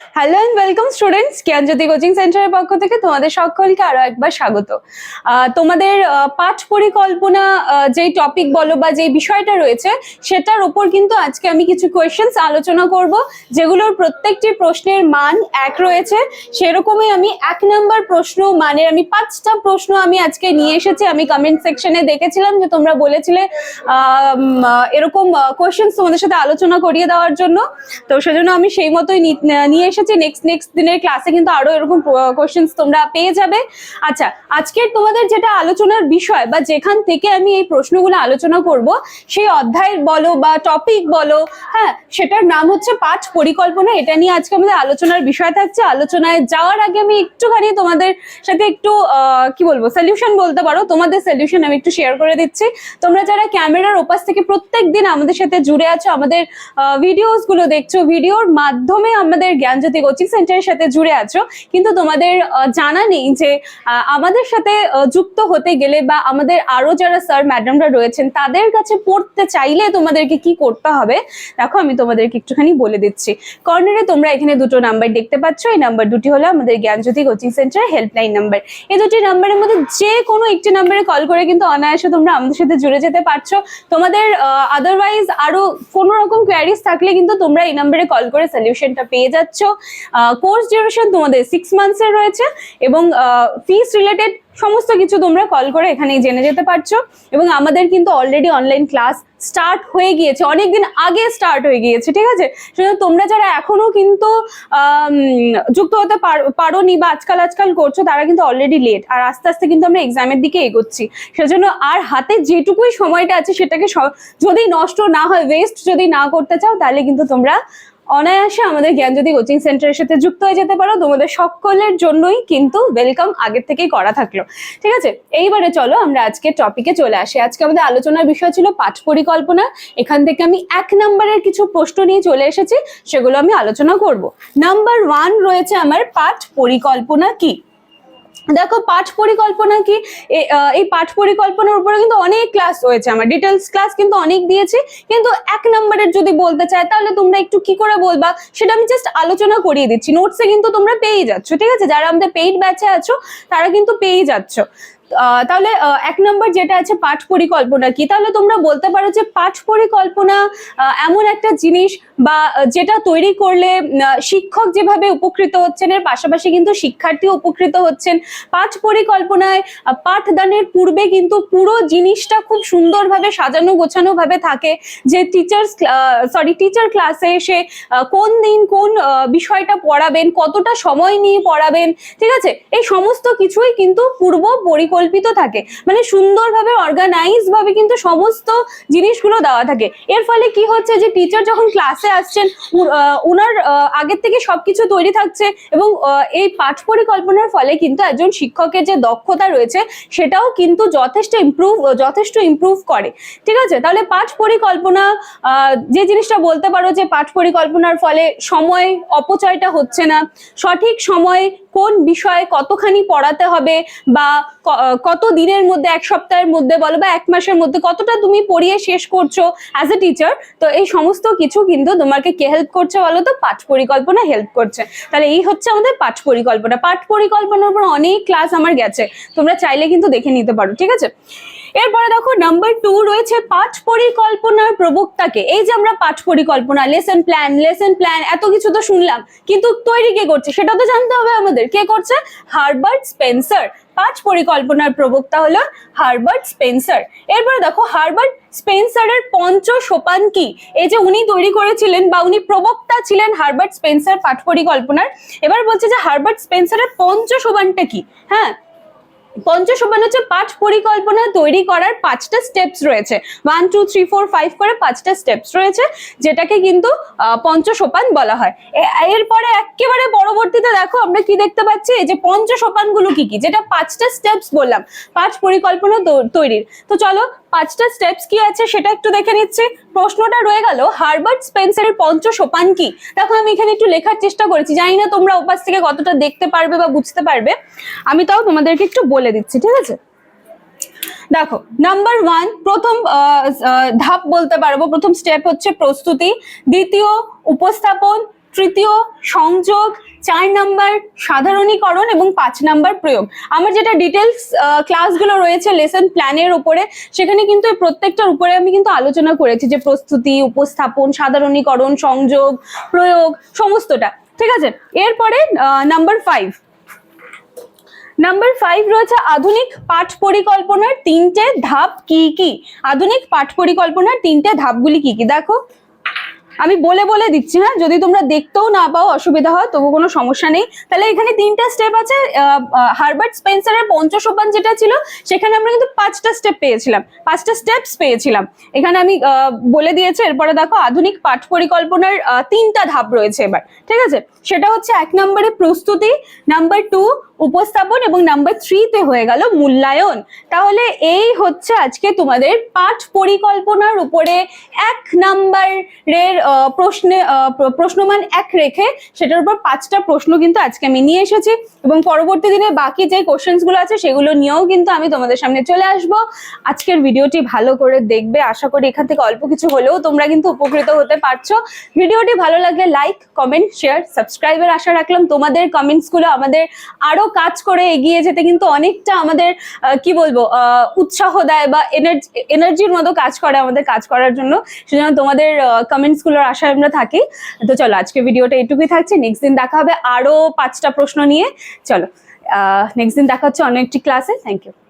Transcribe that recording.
Hello and welcome students Gyanjyoti coaching সেন্টারের পক্ষ থেকে তোমাদের সকলকে আরও একবার স্বাগত। তোমাদের পাঠ পরিকল্পনা যেই টপিক বলো বা যেই বিষয়টা রয়েছে, সেটার উপর কিন্তু আজকে আমি কিছু কোয়েশ্চেন্স আলোচনা করব, যেগুলোর প্রত্যেকটি প্রশ্নের মান এক রয়েছে। সেরকমই আমি এক নাম্বার প্রশ্ন, মানের আমি পাঁচটা প্রশ্ন আমি আজকে নিয়ে এসেছি। আমি কমেন্ট সেকশনে দেখেছিলাম যে তোমরা বলেছিলে এরকম কোয়েশ্চেন্স তোমাদের সাথে আলোচনা করিয়ে দেওয়ার জন্য। তো সেজন্য আমি সেই মতোই নিয়ে এসেছি নেক্সট নেক্সট দিনের ক্লাসে কিন্তু আরও এরকম কোশ্চেন্স তোমরা পেয়ে যাবে। আচ্ছা আজকের তোমাদের যেটা আলোচনার বিষয় বা যেখান থেকে আমি এই প্রশ্নগুলো আলোচনা করব, সেই অধ্যায় বলো বা টপিক বলো হ্যাঁ সেটার নাম হচ্ছে পাঠ পরিকল্পনা। এটা নিয়ে আজকে আমাদের আলোচনার বিষয় থাকছে। আলোচনায় যাওয়ার আগে আমি একটুখানি তোমাদের সাথে একটু কি বলব সলিউশন বলতে পারো। তোমাদের সলিউশন আমি একটু শেয়ার করে দিচ্ছি। তোমরা যারা ক্যামেরার ওপাশ থেকে প্রত্যেক দিন আমাদের সাথে জুড়ে আছো, আমাদের ভিডিওসগুলো দেখছ ভিডিওর মাধ্যমে আমাদের জ্ঞানজ্যোতি কোচিং সেন্টারের সাথে জুড়ে আছো। কিন্তু তোমাদের জানা নেই যে আমাদের সাথে যুক্ত হতে গেলে বা আমাদের আরও যারা স্যার, ম্যাডামরা রয়েছেন, তাদের কাছে পড়তে চাইলে তোমাদেরকে কি করতে হবে? দেখো, আমি তোমাদেরকে একটুখানি বলে দিচ্ছি। কর্নারে তোমরা এখানে দুটো নাম্বার দেখতে পাচ্ছ। এই নাম্বার দুটি হলো আমাদের Gyanjyoti coaching centre helpline number. এই দুটি নাম্বারের মধ্যে যে কোনো একটি নাম্বারে কল করে কিন্তু অনায়াসে তোমরা আমাদের সাথে জুড়ে যেতে পারছ। তোমাদের আদারওয়াইজ আরও কোনো রকম কোয়ারিজ থাকলে কিন্তু তোমরা এই নাম্বারে কল করে সলিউশনটা পেয়ে যাচ্ছ। কোর্স ডিউরেশন তোমাদের সিক্স মান্থসের রয়েছে এবং ফিস রিলেটেড সমস্ত কিছু তোমরা কল করে এখানে জেনে যেতে পারছ এবং আমাদের কিন্তু অলরেডি অনলাইন ক্লাস স্টার্ট হয়ে গিয়েছে, অনেকদিন আগে স্টার্ট হয়ে গিয়েছে, ঠিক আছে? সুতরাং তোমরা যারা এখনও কিন্তু যুক্ত হতে পার- পারোনি বা আজকাল আজকাল করছ, তারা কিন্তু অলরেডি লেট আর আস্তে আস্তে কিন্তু আমরা এক্সামের দিকে এগোচ্ছি। সেজন্য আর হাতে যেটুকুই সময়টা আছে সেটাকে যদি নষ্ট না হয় ওয়েস্ট যদি না করতে চাও, তাহলে কিন্তু তোমরা অনায়াসে আমাদের জ্ঞান জ্ঞানজ্যোতি কোচিং সেন্টারের সাথে যুক্ত হয়ে যেতে পারো। তোমাদের সকলের জন্যই কিন্তু ওয়েলকাম আগের থেকেই করা থাকল। ঠিক আছে? এইবারে চলো আমরা আজকে টপিকে চলে আসি। আজকে আমাদের আলোচনার বিষয় ছিল পাঠ পরিকল্পনা। এখান থেকে আমি এক নম্বরের কিছু প্রশ্ন নিয়ে চলে এসেছি, সেগুলো আমি আলোচনা করব। নাম্বার ওয়ান রয়েছে আমার পাঠ পরিকল্পনা কি? দেখো, পাঠ পরিকল্পনা কি? এই পাঠ পরিকল্পনার উপরে কিন্তু অনেক ক্লাস হয়েছে আমার। ডিটেলস ক্লাস কিন্তু অনেক দিয়েছি। কিন্তু এক নম্বরের যদি বলতে চায়, তাহলে তোমরা একটু কি করে বলবা? সেটা আমি জাস্ট আলোচনা করিয়ে দিচ্ছি। নোটসে কিন্তু তোমরা পেয়ে যাচ্ছ, ঠিক আছে? যারা আমাদের পেইড ব্যাচে আছো, তারা কিন্তু পেয়ে যাচ্ছ। তাহলে এক নম্বর যেটা আছে পাঠ পরিকল্পনা কি? তাহলে তোমরা বলতে পারো যে পাঠ পরিকল্পনা এমন একটা জিনিস বা যেটা তৈরি করলে শিক্ষক যেভাবে উপকৃত হচ্ছেন, এর পাশাপাশি কিন্তু শিক্ষার্থী উপকৃত হচ্ছেন। পাঠ পরিকল্পনায় পাঠদানের পূর্বে কিন্তু পুরো জিনিসটা খুব সুন্দরভাবে সাজানো গোছানো ভাবে থাকে যে টিচার্স সরি টিচার ক্লাসে এসে কোন দিন কোন বিষয়টা পড়াবেন, কতটা সময় নিয়ে পড়াবেন, ঠিক আছে? এই সমস্ত কিছুই কিন্তু পূর্ব পরিকল্পিত থাকে। মানে সুন্দরভাবে অর্গানাইজ ভাবে কিন্তু সমস্ত জিনিসগুলো দেওয়া থাকে। এর ফলে কি হচ্ছে যে টিচার যখন ক্লাসে আসছেন উনার আগের থেকে সবকিছু তৈরি থাকছে এবং এই পাঠ পরিকল্পনার ফলে কিন্তু একজন শিক্ষকের যে দক্ষতা রয়েছে, সেটাও কিন্তু যথেষ্ট ইমপ্রুভ যথেষ্ট ইমপ্রুভ করে। ঠিক আছে? তাহলে পাঠ পরিকল্পনা যে জিনিসটা বলতে পারো যে পাঠ পরিকল্পনার ফলে সময় অপচয়টা হচ্ছে না। সঠিক সময়ে কোন বিষয়ে কতখানি পড়াতে হবে বা কত দিনের মধ্যে, এক সপ্তাহের মধ্যে বলো বা এক মাসের মধ্যে কতটা তুমি পড়িয়ে শেষ করছ অ্যাজ এ টিচার তো এই সমস্ত কিছু কিন্তু তোমাকে কে হেল্প করছে বলো তো? পাঠ পরিকল্পনা হেল্প করছে। তাহলে এই হচ্ছে আমাদের পাঠ পরিকল্পনা। পাঠ পরিকল্পনার উপর অনেক ক্লাস আমার গেছে, তোমরা চাইলে কিন্তু দেখে নিতে পারো, ঠিক আছে? এরপরে দেখো নাম্বার টু রয়েছে পাঠ পরিকল্পনার প্রবক্তাকে। এই যে আমরা পাঠ পরিকল্পনা লেসন প্ল্যান লেসন প্ল্যান এত কিছু তো শুনলাম, কিন্তু তৈরি কে করছে সেটা তো জানতে হবে আমাদের। কে করছে? Herbert Spencer. পাঁচ পরিকল্পনার প্রবক্তা হলো হারবার্ট স্পেন্সার। এরপরে দেখো, হারবার্ট স্পেন্সারের পঞ্চ সোপান কি? এই যে উনি তৈরি করেছিলেন বা উনি প্রবক্তা ছিলেন হারবার্ট স্পেন্সার পাঠ পরিকল্পনার। এবার বলছে যে হারবার্ট স্পেন্সারের পঞ্চ সোপানটা কি? হ্যাঁ পঞ্চসোপান হচ্ছে পাঁচ পরিকল্পনা তৈরি করার পাঁচটা স্টেপস রয়েছে। One two three four five করে পাঁচটা স্টেপস রয়েছে, যেটাকে কিন্তু পঞ্চসোপান বলা হয়। এরপরে একেবারে পরবর্তীতে দেখো আমরা কি দেখতে পাচ্ছি? এই যে পঞ্চসোপানগুলো কি কি? যেটা পাঁচটা স্টেপস বললাম, পাঁচ পরিকল্পনা তৈরির। তো চলো পাঁচটা স্টেপস কি আছে সেটা একটু দেখে নিচ্ছি। প্রশ্নটা রয়ে গেল, হারবার্ট স্পেন্সারের পঞ্চ সোপান কি? দেখো, আমি এখানে একটু লেখার চেষ্টা করেছি। জানি না তোমরা ওপাশ থেকে কতটা দেখতে পারবে বা বুঝতে পারবে। আমি তাও তোমাদেরকে একটু বলে দিচ্ছি, ঠিক আছে? দেখো নাম্বার ওয়ান প্রথম ধাপ বলতে পারব। প্রথম স্টেপ হচ্ছে প্রস্তুতি। দ্বিতীয়, উপস্থাপন। তৃতীয় সংযোগ, চার নাম্বার সাধারণীকরণ এবং পাঁচ নাম্বার প্রয়োগ। আমার যেটা ডিটেলস ক্লাসগুলো রয়েছে লেসন প্ল্যানের উপরে, সেখানে কিন্তু প্রত্যেকটার উপরে আমি কিন্তু আলোচনা করেছি যে প্রস্তুতি, উপস্থাপন, সাধারণীকরণ, সংযোগ, প্রয়োগ, সমস্তটা। ঠিক আছে? এরপরে নাম্বার ফাইভ নাম্বার ফাইভ রয়েছে আধুনিক পাঠ পরিকল্পনার তিনটে ধাপ কি কি? আধুনিক পাঠ পরিকল্পনার তিনটে ধাপগুলি কি কি? দেখো আমি বলে বলে দিচ্ছি হ্যাঁ? যদি তোমরা দেখতেও না পাও, অসুবিধা হয়, তবু কোনো সমস্যা নেই। তাহলে এখানে তিনটা স্টেপ আছে হারবার্ট স্পেন্সারের পঞ্চসোপান যেটা ছিল, সেখানে আমরা কিন্তু পাঁচটা স্টেপ পেয়েছিলাম। পাঁচটা স্টেপস পেয়েছিলাম। এখানে আমি বলে দিয়েছি, এরপরে দেখো আধুনিক পাঠ পরিকল্পনার তিনটা ধাপ রয়েছে এবার, ঠিক আছে? সেটা হচ্ছে এক নম্বরে প্রস্তুতি নাম্বার টু উপস্থাপন এবং নাম্বার থ্রিতে হয়ে গেল মূল্যায়ন। তাহলে এই হচ্ছে আজকে তোমাদের পাঠ পরিকল্পনার উপরে এক নাম্বারের প্রশ্নে প্রশ্নমান এক রেখে সেটার উপর পাঁচটা প্রশ্ন কিন্তু আজকে আমি নিয়ে এসেছি এবং পরবর্তী দিনে বাকি যে কোশ্চেন্সগুলো আছে সেগুলো নিয়েও কিন্তু আমি তোমাদের সামনে চলে আসব। আজকের ভিডিওটি ভালো করে দেখবে। আশা করি এখান থেকে অল্প কিছু হলেও তোমরা কিন্তু উপকৃত হতে পারছ। ভিডিওটি ভালো লাগলে লাইক কমেন্ট শেয়ার সাবস্ক্রাইবের আশা রাখলাম। তোমাদের কমেন্টসগুলো আমাদের আরও কাজ করে এগিয়ে যেতে কিন্তু অনেকটা আমাদের কি বলব উৎসাহ দেয় বা এনার্জি এনার্জির মতো কাজ করে আমাদের কাজ করার জন্য। সেজন্য তোমাদের কমেন্টসগুলোর আশায় আমরা থাকি। তো চলো, আজকে ভিডিওটা এটুকুই থাকছে। নেক্সট দিন দেখা হবে আরও পাঁচটা প্রশ্ন নিয়ে। চলো নেক্সট দিন দেখা হচ্ছে অনেকটি ক্লাসে থ্যাংক ইউ